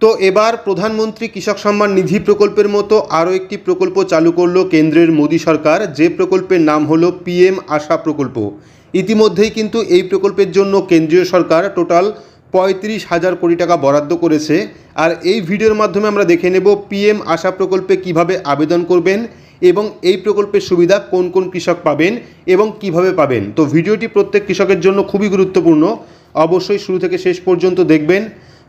তো এবার প্রধানমন্ত্রী কৃষক সম্মান নিধি প্রকল্পের মতো আরও একটি প্রকল্প চালু করল কেন্দ্রের মোদী সরকার। যে প্রকল্পের নাম হলো পিএম আশা প্রকল্প। ইতিমধ্যেই কিন্তু এই প্রকল্পের জন্য কেন্দ্রীয় সরকার টোটাল পঁয়ত্রিশ হাজার কোটি টাকা বরাদ্দ করেছে। আর এই ভিডিওর মাধ্যমে আমরা দেখে নেব পিএম আশা প্রকল্পে কীভাবে আবেদন করবেন এবং এই প্রকল্পের সুবিধা কোন কোন কৃষক পাবেন এবং কীভাবে পাবেন। তো ভিডিওটি প্রত্যেক কৃষকের জন্য খুবই গুরুত্বপূর্ণ। অবশ্যই শুরু থেকে শেষ পর্যন্ত দেখবেন।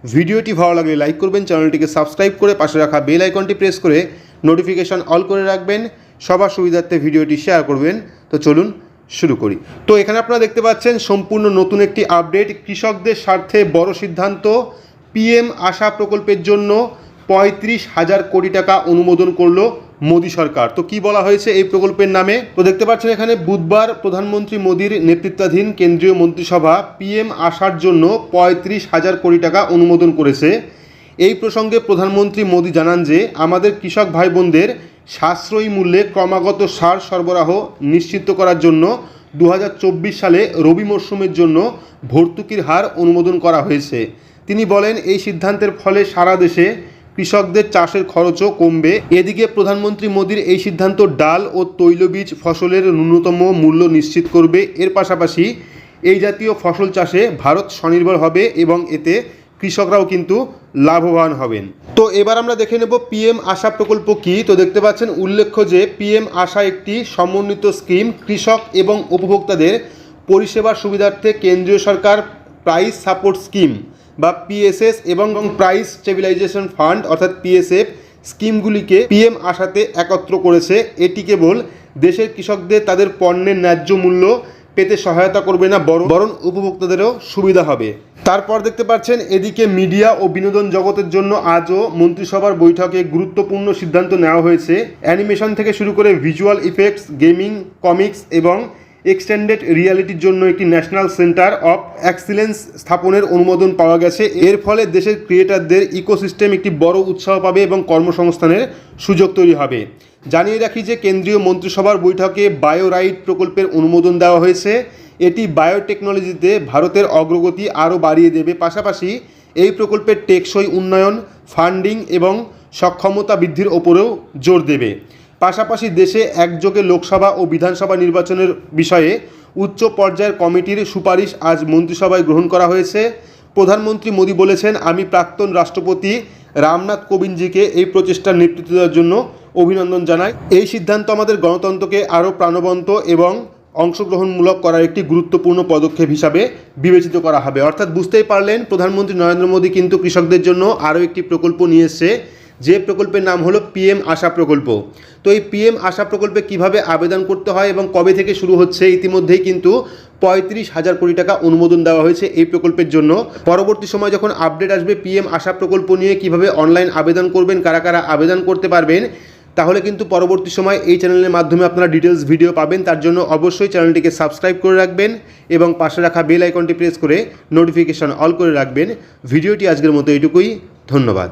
ভিডিওটি ভালো লাগলে লাইক করবেন, চ্যানেলটিকে সাবস্ক্রাইব করে পাশে রাখা বেল আইকনটি প্রেস করে নোটিফিকেশান অল করে রাখবেন, সবার সুবিধার্থে ভিডিওটি শেয়ার করবেন। তো চলুন শুরু করি। তো এখানে আপনারা দেখতে পাচ্ছেন, সম্পূর্ণ নতুন একটি আপডেট। কৃষকদের স্বার্থে বড় সিদ্ধান্ত, পিএম আশা প্রকল্পের জন্য পঁয়ত্রিশ হাজার কোটি টাকা অনুমোদন করল মোদী সরকার। তো কি বলা হয়েছে এই প্রকল্পের নামে? তো দেখতে পাচ্ছেন এখানে বুধবার প্রধানমন্ত্রী মোদীর নেতৃত্বাধীন কেন্দ্রীয় মন্ত্রিসভা পিএম আসার জন্য পঁয়ত্রিশ হাজার কোটি টাকা অনুমোদন করেছে। এই প্রসঙ্গে প্রধানমন্ত্রী মোদী জানান যে, আমাদের কৃষক ভাই বোনদের সাশ্রয়ী মূল্যে ক্রমাগত সার সরবরাহ নিশ্চিত করার জন্য দু হাজার চব্বিশ সালে রবি মরশুমের জন্য ভর্তুকির হার অনুমোদন করা হয়েছে। তিনি বলেন, এই সিদ্ধান্তের ফলে সারা দেশে কৃষকদের চাষের খরচও কমবে। এদিকে প্রধানমন্ত্রী মোদীর এই সিদ্ধান্ত ডাল ও তৈলবীজ ফসলের ন্যূনতম মূল্য নিশ্চিত করবে। এর পাশাপাশি এই জাতীয় ফসল চাষে ভারত স্বনির্ভর হবে এবং এতে কৃষকরাও কিন্তু লাভবান হবেন। তো এবার আমরা দেখে নেব পিএম আশা প্রকল্প কি। তো দেখতে পাচ্ছেন, উল্লেখ্য যে পিএম আশা একটি সমন্বিত স্কিম। কৃষক এবং উপভোক্তাদের পরিষেবার সুবিধার্থে কেন্দ্রীয় সরকার প্রাইস সাপোর্ট স্কিম। বা পিএসএস এবং প্রাইস স্টেবিলাইজেশন ফান্ড অর্থাৎ পিএসএফ স্কিমগুলিকে পিএম আশাতে একত্র করেছে। এটি কেবল দেশের কৃষকদের তাদের পণ্যের ন্যায্য মূল্য পেতে সহায়তা করবে না, বরং বরং উপভোক্তাদেরও সুবিধা হবে। তারপর দেখতে পাচ্ছেন, এদিকে মিডিয়া ও বিনোদন জগতের জন্য আজও মন্ত্রিসভার বৈঠকে গুরুত্বপূর্ণ সিদ্ধান্ত নেওয়া হয়েছে। অ্যানিমেশন থেকে শুরু করে ভিজুয়াল ইফেক্টস গেমিং কমিক্স এবং এক্সটেন্ডেড রিয়ালিটির জন্য একটি ন্যাশনাল সেন্টার অফ এক্সিলেন্স স্থাপনের অনুমোদন পাওয়া গেছে। এর ফলে দেশের ক্রিয়েটারদের ইকোসিস্টেম একটি বড় উৎসাহ পাবে এবং কর্মসংস্থানের সুযোগ তৈরি হবে। জানিয়ে রাখি যে কেন্দ্রীয় মন্ত্রিসভার বৈঠকে বায়োরাইট প্রকল্পের অনুমোদন দেওয়া হয়েছে। এটি বায়োটেকনোলজিতে ভারতের অগ্রগতি আরও বাড়িয়ে দেবে। পাশাপাশি এই প্রকল্পের টেকসই উন্নয়ন ফান্ডিং এবং সক্ষমতা বৃদ্ধির ওপরেও জোর দেবে। পাশাপাশি দেশে একযোগে লোকসভা ও বিধানসভা নির্বাচনের বিষয়ে উচ্চ পর্যায়ের কমিটির সুপারিশ আজ মন্ত্রিসভায় গ্রহণ করা হয়েছে। প্রধানমন্ত্রী মোদী বলেছেন, আমি প্রাক্তন রাষ্ট্রপতি রামনাথ কোবিন্দজিকে এই প্রচেষ্টার নেতৃত্ব দেওয়ার জন্য অভিনন্দন জানাই। এই সিদ্ধান্ত আমাদের গণতন্ত্রকে আরও প্রাণবন্ত এবং অংশগ্রহণমূলক করার একটি গুরুত্বপূর্ণ পদক্ষেপ হিসাবে বিবেচিত করা হবে। অর্থাৎ বুঝতেই পারলেন, প্রধানমন্ত্রী নরেন্দ্র মোদী কিন্তু কৃষকদের জন্য আরও একটি প্রকল্প নিয়ে এসছে। যে প্রকল্পের নাম হলো পিএম আশা প্রকল্প। তো এই পিএম আশা প্রকল্পে কীভাবে আবেদন করতে হয় এবং কবে থেকে শুরু হচ্ছে, ইতিমধ্যেই কিন্তু পঁয়ত্রিশ হাজার কোটি টাকা অনুমোদন দেওয়া হয়েছে এই প্রকল্পের জন্য। পরবর্তী সময় যখন আপডেট আসবে পিএম আশা প্রকল্প নিয়ে কীভাবে অনলাইন আবেদন করবেন, কারা কারা আবেদন করতে পারবেন, তাহলে কিন্তু পরবর্তী সময় এই চ্যানেলের মাধ্যমে আপনারা ডিটেলস ভিডিও পাবেন। তার জন্য অবশ্যই চ্যানেলটিকে সাবস্ক্রাইব করে রাখবেন এবং পাশে রাখা বেল আইকনটি প্রেস করে নোটিফিকেশন অল করে রাখবেন। ভিডিওটি আজকের মতো এইটুকুই। ধন্যবাদ।